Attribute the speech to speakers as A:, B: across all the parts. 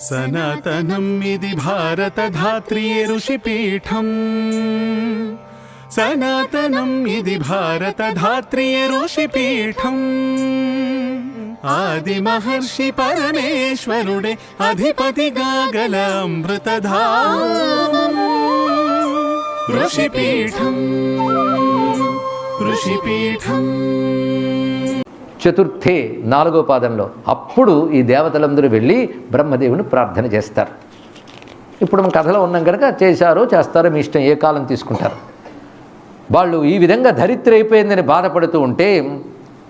A: సనాతనం ఇది భారతధాత్రి ఋషిపీఠం. సనాతనం ఇది భారతధాత్రి ఋషిపీఠం. ఆది మహర్షి పరమేశ్వరుడే అధిపతిగా గల అమృతధా ఋషిపీఠం ఋషిపీఠం.
B: చతుర్థే నాలుగో పాదంలో. అప్పుడు ఈ దేవతలందరూ వెళ్ళి బ్రహ్మదేవుని ప్రార్థన చేస్తారు. ఇప్పుడు మనం కథలో ఉన్నాం కనుక చేశారో చేస్తారో మీ ఇష్టం ఏ కాలం తీసుకుంటారు? వాళ్ళు ఈ విధంగా ధరిత్రి అయిపోయిందని బాధపడుతూ ఉంటే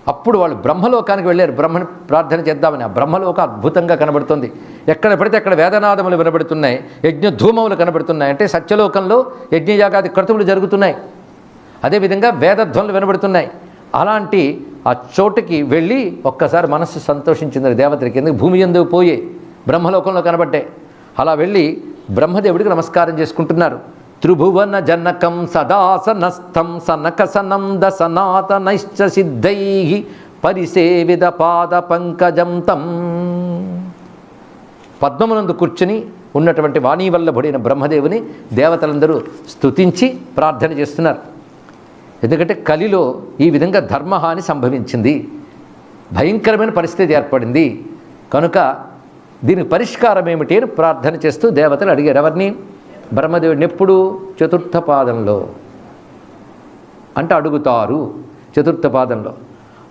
B: అప్పుడు వాళ్ళు బ్రహ్మలోకానికి వెళ్ళారు. బ్రహ్మని ప్రార్థన చేద్దామని. ఆ బ్రహ్మలోక అద్భుతంగా కనబడుతుంది. ఎక్కడ పడితే అక్కడ వేదనాదములు వినబడుతున్నాయి. యజ్ఞధూమములు కనబడుతున్నాయి. అంటే సత్యలోకంలో యజ్ఞయాగాది క్రతువులు జరుగుతున్నాయి. అదేవిధంగా వేదధ్వనులు వినబడుతున్నాయి. అలాంటి ఆ చోటుకి వెళ్ళి ఒక్కసారి మనస్సు సంతోషించింది దేవతలకి ఎందుకు భూమి ఎందుకు పోయే బ్రహ్మలోకంలో కనబడ్డే అలా వెళ్ళి బ్రహ్మదేవుడికి నమస్కారం చేసుకుంటున్నారు. త్రిభువన జనకం సదాసనస్థం సనకసనంద సనాతనైశ్చ సిద్ధై పరిసేవిద పాద పంకజం తం. పద్మమునందు కూర్చుని ఉన్నటువంటి వాణి వల్లభుడైన బ్రహ్మదేవుని దేవతలందరూ స్తుతించి ప్రార్థన చేస్తున్నారు. ఎందుకంటే కలిలో ఈ విధంగా ధర్మహాని సంభవించింది. భయంకరమైన పరిస్థితి ఏర్పడింది. కనుక దీనికి పరిష్కారం ఏమిటి అని ప్రార్థన చేస్తూ దేవతలు అడిగారు. ఎవరిని? బ్రహ్మదేవుడిని. ఎప్పుడు? చతుర్థ పాదంలో. అంటే అడుగుతారు చతుర్థ పాదంలో.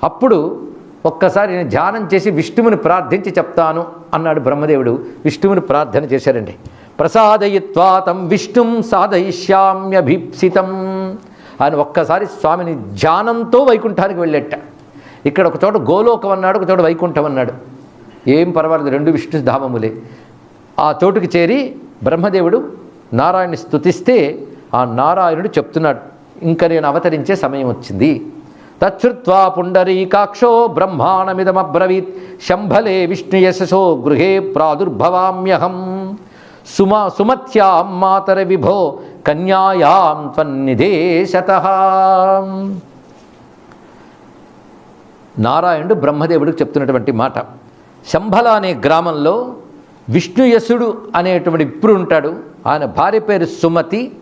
B: అప్పుడు ఒక్కసారి నేను ధ్యానం చేసి విష్ణువుని ప్రార్థించి చెప్తాను అన్నాడు బ్రహ్మదేవుడు. విష్ణువుని ప్రార్థన చేశారండి ప్రసాదయిత్వా తం విష్ణుం సాధయిష్యామ్యభీప్సితం. ఆయన ఒక్కసారి స్వామిని ధ్యానంతో వైకుంఠానికి వెళ్ళేట. ఇక్కడ ఒక చోట గోలోకం అన్నాడు ఒక చోట వైకుంఠం అన్నాడు. ఏం పర్వాలేదు రెండు విష్ణు ధామములే. ఆ చోటుకి చేరి బ్రహ్మదేవుడు నారాయణ స్తుతిస్తే ఆ నారాయణుడు చెప్తున్నాడు ఇంకా నేను అవతరించే సమయం వచ్చింది. తచ్చుత్వా పుండరీకాక్షో బ్రహ్మాణమిదమబ్రవీత్. శంభలే విష్ణు యశసో గృహే ప్రాదుర్భవామ్యహం. సుమ సుమత్యాం మాతర విభో కన్యాయాం త్వన్నిధేశత నారాయణుడు బ్రహ్మదేవుడికి చెప్తున్నటువంటి మాట. శంభల అనే గ్రామంలో విష్ణుయసుడు అనేటువంటి ఇప్పుడు ఉంటాడు. ఆయన భార్య పేరు సుమతి.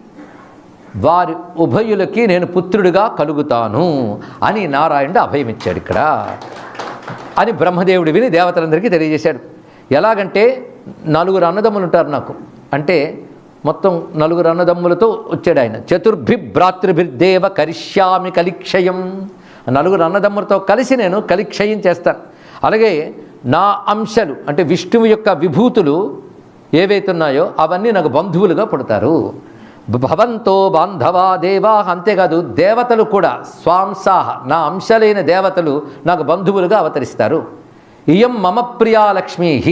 B: వారి ఉభయులకి నేను పుత్రుడిగా కలుగుతాను అని నారాయణుడు అభయమిచ్చాడు ఇక్కడ. అని బ్రహ్మదేవుడు విని దేవతలందరికీ తెలియజేశాడు. ఎలాగంటే నలుగురు అన్నదమ్ములు ఉంటారు నాకు. అంటే మొత్తం నలుగురు అన్నదమ్ములతో వచ్చాడు ఆయన. చతుర్భిభ్రాతృభిర్దేవ కరిష్యామి కలిక్షయం. నలుగురు అన్నదమ్ములతో కలిసి నేను కలిక్షయం చేస్తాను అలాగే నా అంశాలు అంటే విష్ణువు యొక్క విభూతులు ఏవైతున్నాయో అవన్నీ నాకు బంధువులుగా పుడతారు. భవంతో బాంధవా దేవా అంతేకాదు దేవతలు కూడా స్వాంసాహ నా అంశలైన దేవతలు నాకు బంధువులుగా అవతరిస్తారు. ఇయం మమ ప్రియా లక్ష్మీ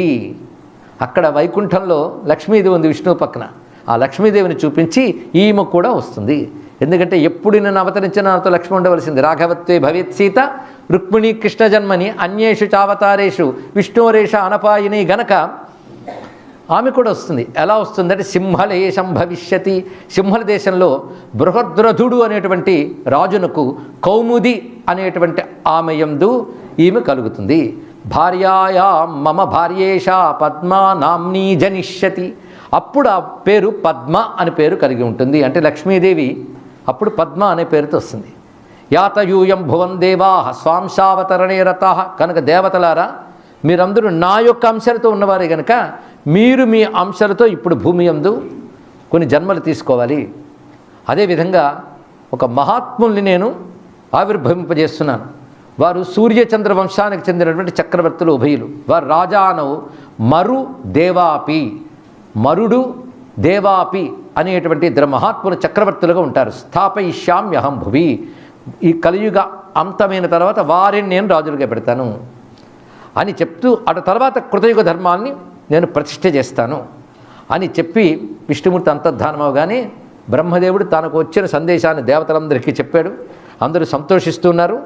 B: అక్కడ వైకుంఠంలో లక్ష్మీదేవి ఉంది విష్ణువు పక్కన. ఆ లక్ష్మీదేవిని చూపించి ఈమె కూడా వస్తుంది. ఎందుకంటే ఎప్పుడు నేను అవతరించిన నాతో లక్ష్మి ఉండవలసింది. రాఘవత్వే భవేత్ సీత రుక్మిణి కృష్ణ జన్మని అన్యేషు చావతారేషు విష్ణువరేష అనపాయిని గనక ఆమె కూడా వస్తుంది. ఎలా వస్తుందంటే సింహలేశం భవిష్యతి సింహల దేశంలో బృహద్రథుడు అనేటువంటి రాజునకు కౌముది అనేటువంటి ఆమె యందు ఈమె కలుగుతుంది. భార్యాయా మమ భార్యేష పద్మ నామ్నీ జనిష్యతి. అప్పుడు ఆ పేరు పద్మ అని పేరు కలిగి ఉంటుంది. అంటే లక్ష్మీదేవి అప్పుడు పద్మ అనే పేరుతో వస్తుంది. యాతయూయం భువన్ దేవా స్వాంశావతరణే రత కనుక దేవతలారా మీరందరూ నా యొక్క అంశాలతో ఉన్నవారే కనుక మీరు మీ అంశాలతో ఇప్పుడు భూమి యందు కొన్ని జన్మలు తీసుకోవాలి. అదేవిధంగా ఒక మహాత్ముల్ని నేను ఆవిర్భవింపజేస్తున్నాను. వారు సూర్యచంద్ర వంశానికి చెందినటువంటి చక్రవర్తులు ఉభయులు. వారు రాజానవు మరు దేవాపి మరుడు దేవాపి అనేటువంటి ఇద్దరు మహాత్ములు చక్రవర్తులుగా ఉంటారు. స్థాపయిష్యామ్యహం భువి. ఈ కలియుగ అంతమైన తర్వాత వారిని నేను రాజులుగా పెడతాను అని చెప్తూ అటు తర్వాత కృతయుగ ధర్మాన్ని నేను ప్రతిష్ఠ చేస్తాను అని చెప్పి విష్ణుమూర్తి అంతర్ధానం అవగానే బ్రహ్మదేవుడు తనకు వచ్చిన సందేశాన్ని దేవతలందరికీ చెప్పాడు. అందరూ సంతోషిస్తున్నారు